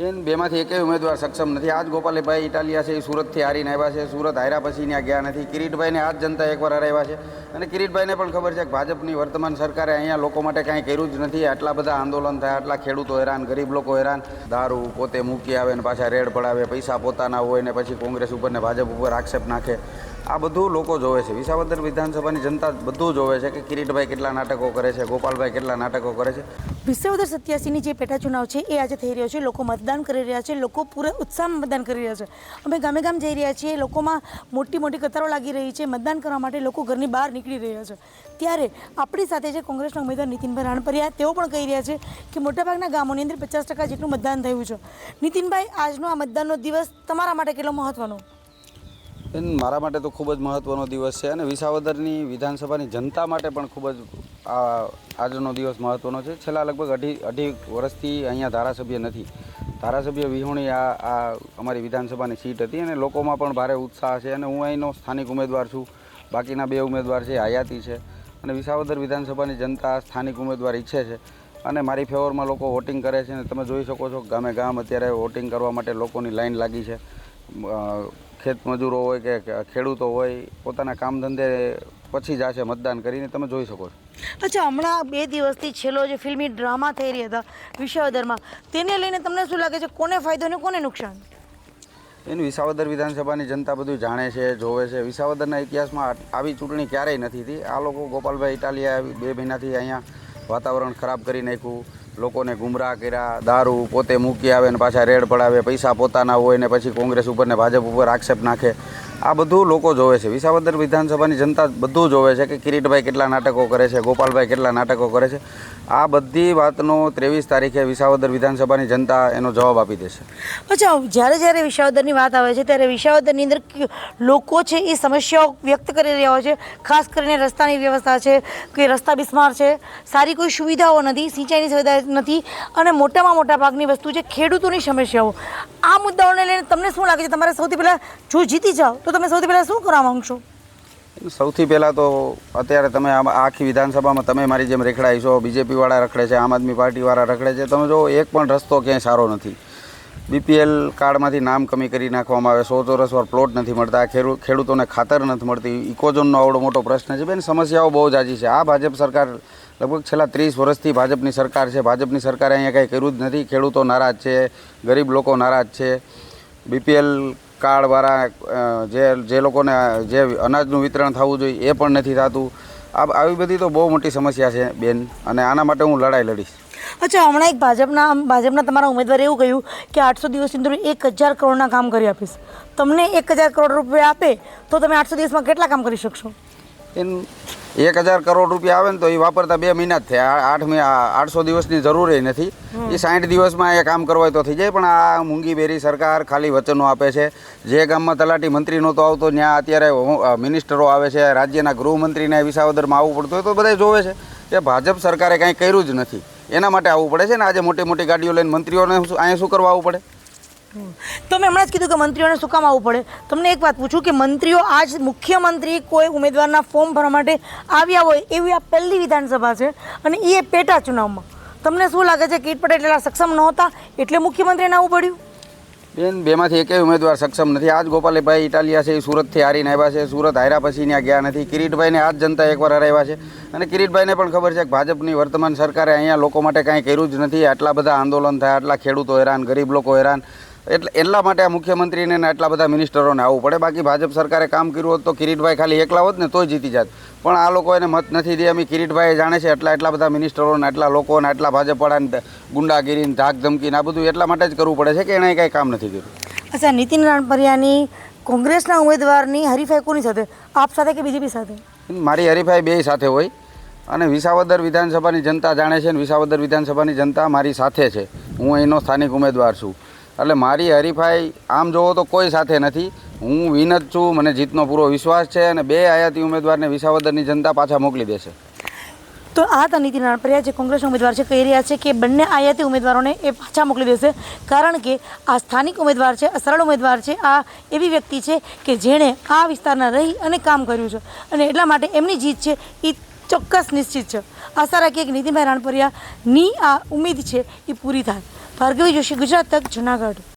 બેન બેમાંથી એકેય ઉમેદવાર સક્ષમ નથી. આજ ગોપાલભાઈ ઇટાલિયા છે, એ સુરતથી હારીને આવ્યા છે. સુરત હાર્યા પછી ત્યાં ગયા નથી. કિરીટભાઈને આજ જનતા એકવાર હરાવ્યા છે. અને કિરીટભાઈને પણ ખબર છે કે ભાજપની વર્તમાન સરકારે અહીંયા લોકો માટે કાંઈ કર્યું જ નથી. આટલા બધા આંદોલન થયા, આટલા ખેડૂતો હેરાન, ગરીબ લોકો હેરાન. દારૂ પોતે મૂકી આવે ને પાછા રેડ પડાવે, પૈસા પોતાના હોય ને પછી કોંગ્રેસ ઉપર ને ભાજપ ઉપર આક્ષેપ નાખે. આ બધું લોકો જોવે છે. વિસાવદર વિધાનસભાની જનતા બધું જોવે છે કે કિરીટભાઈ કેટલા નાટકો કરે છે, ગોપાલભાઈ કેટલા નાટકો કરે છે. વિસાવદર સત્યાસીની જે પેટા ચુનાવ છે એ આજે થઈ રહ્યો છે. લોકો મતદાન કરી રહ્યા છે, લોકો પૂરા ઉત્સાહમાં મતદાન કરી રહ્યા છે. અમે ગામે ગામ જઈ રહ્યા છીએ, લોકોમાં મોટી મોટી કતારો લાગી રહી છે. મતદાન કરવા માટે લોકો ઘરની બહાર નીકળી રહ્યો છે. ત્યારે આપણી સાથે જે કોંગ્રેસના ઉમેદવાર નીતિનભાઈ રાણપરિયા, તેઓ પણ કહી રહ્યા છે કે મોટાભાગના ગામોની અંદર પચાસ ટકા જેટલું મતદાન થયું છે. નીતિનભાઈ, આજનો આ મતદાનનો દિવસ તમારા માટે કેટલો મહત્વનો? બેન, મારા માટે તો ખૂબ જ મહત્ત્વનો દિવસ છે અને વિસાવદરની વિધાનસભાની જનતા માટે પણ ખૂબ જ આ આજનો દિવસ મહત્ત્વનો છે. છેલ્લા લગભગ અઢી અઢી વર્ષથી અહીંયા ધારાસભ્ય નથી. ધારાસભ્ય વિહોણી આ આ અમારી વિધાનસભાની સીટ હતી અને લોકોમાં પણ ભારે ઉત્સાહ છે અને હું અહીંનો સ્થાનિક ઉમેદવાર છું. બાકીના બે ઉમેદવાર છે, આયાતી છે અને વિસાવદર વિધાનસભાની જનતા સ્થાનિક ઉમેદવાર ઈચ્છે છે. અને મારી ફેવરમાં લોકો વોટિંગ કરે છે અને તમે જોઈ શકો છો ગામે ગામ અત્યારે વોટિંગ કરવા માટે લોકોની લાઈન લાગી છે. ખેત મજૂરો હોય કે ખેડૂતો હોય, પોતાના કામ ધંધે પછી જશે મતદાન કરીને તમે જોઈ શકો છો. અચ્છા, હમણાં બે દિવસથી છેલ્લો જે ફિલ્મી ડ્રામા થઈ રહ્યા હતા વિસાવદરમાં, તેને લઈને તમને શું લાગે છે, કોને ફાયદો ને કોને નુકસાન? એનું વિસાવદર વિધાનસભાની જનતા બધું જાણે છે, જોવે છે. વિસાવદરના ઇતિહાસમાં આવી ચૂંટણી ક્યારેય નથી થઈ આ લોકો ગોપાલભાઈ ઇટાલિયા બે મહિનાથી અહીંયા વાતાવરણ ખરાબ કરી નાખ્યું. લોકોને ગુમરાહ કર્યા, દારૂ પોતે મૂકી આવે ને પાછા રેડ પડાવે, પૈસા પોતાના હોય ને પછી કોંગ્રેસ ઉપર ને ભાજપ ઉપર આક્ષેપ નાખે. આ બધું લોકો જોવે છે. વિસાવદર વિધાનસભાની જનતા બધું જોવે છે કે કિરીટભાઈ કેટલા નાટકો કરે છે, ગોપાલભાઈ કેટલા નાટકો કરે છે. આ બધી વાતનો ત્રેવીસ તારીખે વિસાવદર વિધાનસભાની જનતા એનો જવાબ આપી દેશે અચ્છા, જ્યારે જ્યારે વિસાવદરની વાત આવે છે, ત્યારે વિસાવદરની અંદર લોકો છે એ સમસ્યાઓ વ્યક્ત કરી રહ્યા હોય છે. ખાસ કરીને રસ્તાની વ્યવસ્થા છે કે રસ્તા બિસ્માર છે. સારી કોઈ સુવિધાઓ નથી. સિંચાઈની સુવિધા નથી અને મોટામાં મોટા ભાગની વસ્તુ છે ખેડૂતોની સમસ્યાઓ. આ મુદ્દાઓને લઈને તમને શું લાગે છે? તમારે સૌથી પહેલાં જો જીતી જાઓ, તો તમે સૌથી પહેલાં શું કરવા માંગશો? સૌથી પહેલાં તો અત્યારે તમે આખી વિધાનસભામાં તમે મારી જેમ રેખડાઈ છો, બીજેપીવાળા રખડે છે, આમ આદમી પાર્ટીવાળા રખડે છે. તમે જો એક પણ રસ્તો ક્યાંય સારો નથી. બીપીએલ કાર્ડમાંથી નામ કમી કરી નાખવામાં આવે, સો ચોરસ વાર પ્લોટ નથી મળતા, ખેડૂ, ખેડૂતોને ખાતર નથી મળતી. ઇકોઝોનનો આવડો મોટો પ્રશ્ન છે. બેન, સમસ્યાઓ બહુ જાજી છે. આ ભાજપ સરકાર લગભગ છેલ્લા ત્રીસ વર્ષથી ભાજપની સરકાર છે. ભાજપની સરકારે અહીંયા કંઈ કર્યું જ નથી. ખેડૂતો નારાજ છે ગરીબ લોકો નારાજ છે. બીપીએલ કાર્ડવાળા જે જે લોકોને જે અનાજનું વિતરણ થવું જોઈએ એ પણ નથી થતું. આ આવી બધી તો બહુ મોટી સમસ્યા છે બેન અને આના માટે હું લડાઈ લડીશ. અચ્છા હમણાં એક ભાજપના ભાજપના તમારા ઉમેદવારે એવું કહ્યું કે આઠસો દિવસની અંદર એક હજાર કરોડના કામ કરી આપીશ. તમને એક હજાર કરોડ રૂપિયા આપે તો તમે આઠસો દિવસમાં કેટલા કામ કરી શકશો? એન એક હજાર કરોડ રૂપિયા આવે ને તો એ વાપરતા બે મહિના જ થયા. આ- આઠ આઠસો દિવસની જરૂર નથી. એ સાઠ દિવસમાં એ કામ કરવા તો થઈ જાય પણ આ મૂંગી બેરી સરકાર ખાલી વચનો આપે છે. જે ગામમાં તલાટી મંત્રી નહોતો આવતો ત્યાં અત્યારે મિનિસ્ટરો આવે છે રાજ્યના ગૃહમંત્રીને વિસાવદરમાં આવવું પડતું હોય તો બધા જોવે છે કે ભાજપ સરકારે કાંઈ કર્યું જ નથી. એના માટે આવવું પડે છે ને આજે મોટી મોટી ગાડીઓ લઈને મંત્રીઓને અહીંયા શું કરવા આવવું પડે? તમે હમણાં જ કીધું કે મંત્રીઓને શું કામ આવવું પડે? તમને એક વાત પૂછું કે મંત્રીઓ આજ મુખ્યમંત્રી કોઈ ઉમેદવારના ફોર્મ ભરવા માટે આવ્યા હોય એવી આ પહેલી વિધાનસભા છે અને એ પેટા ચુનાવમાં તમને શું લાગે છે કીટ પટેલ એટલા સક્ષમ નહોતા? એટલે મુખ્યમંત્રીને આવવું પડ્યું? બેન, બેમાંથી એકેય ઉમેદવાર સક્ષમ નથી. આજ ગોપાલભાઈ ઇટાલિયા છે, એ સુરતથી હારીને આવ્યા છે. સુરત હાર્યા પછી ત્યાં ગયા નથી. કિરીટભાઈને આજ જનતા એકવાર હરાવ્યા છે. અને કિરીટભાઈને પણ ખબર છે કે ભાજપની વર્તમાન સરકારે અહીંયા લોકો માટે કાંઈ કર્યું જ નથી. આટલા બધા આંદોલન થયા, આટલા ખેડૂતો હેરાન, ગરીબ લોકો હેરાન. એટલે એટલા માટે આ મુખ્યમંત્રીને ને આટલા બધા મિનિસ્ટરોને આવવું પડે. બાકી ભાજપ સરકારે કામ કર્યું હોત તો કિરીટભાઈ ખાલી એકલા હોત ને તોય જીતી જાત. પણ આ લોકો એને મત નથી દે. અમે કિરીટભાઈ જાણે છે એટલા એટલા બધા મિનિસ્ટરોને આટલા લોકોને આટલા ભાજપવાળાને ગુંડાગીરીને ધાક ધમકીને આ બધું એટલા માટે જ કરવું પડે છે કે એણે કાંઈ કામ નથી કર્યું? અચ્છા નીતિન રાણપરિયાની કોંગ્રેસના ઉમેદવારની હરીફાઈ કોની સાથે? આપ સાથે કે બીજેપી સાથે? મારી હરીફાઈ બે સાથે હોય. અને વિસાવદર વિધાનસભાની જનતા જાણે છે અને વિસાવદર વિધાનસભાની જનતા મારી સાથે છે. હું અહીંનો સ્થાનિક ઉમેદવાર છું. એટલે મારી હરીફાઈ આમ જોવો તો કોઈ સાથે નથી. હું વિન જ છું, મને જીતનો પૂરો વિશ્વાસ છે અને બે આયાતી ઉમેદવારને વિસાવદરની જનતા પાછા મોકલી દેશે. તો આ હતા નીતિન રાણપરિયા જે કોંગ્રેસ ઉમેદવાર છે, કહી રહ્યા છે કે બંને આયાતી ઉમેદવારોને એ પાછા મોકલી દેશે. કારણ કે આ સ્થાનિક ઉમેદવાર છે સરળ ઉમેદવાર છે, આ એવી વ્યક્તિ છે કે જેણે આ વિસ્તારના રહી અને કામ કર્યું છે. અને એટલા માટે એમની જીત છે એ ચોક્કસ નિશ્ચિત છે. આશા રાખીએ કે નીતિનભાઈ રાણપરિયાની આ ઉમેદ છે એ પૂરી થાય. ભાર્ગવી જોશી ગુજરાત તક જુનાગઢ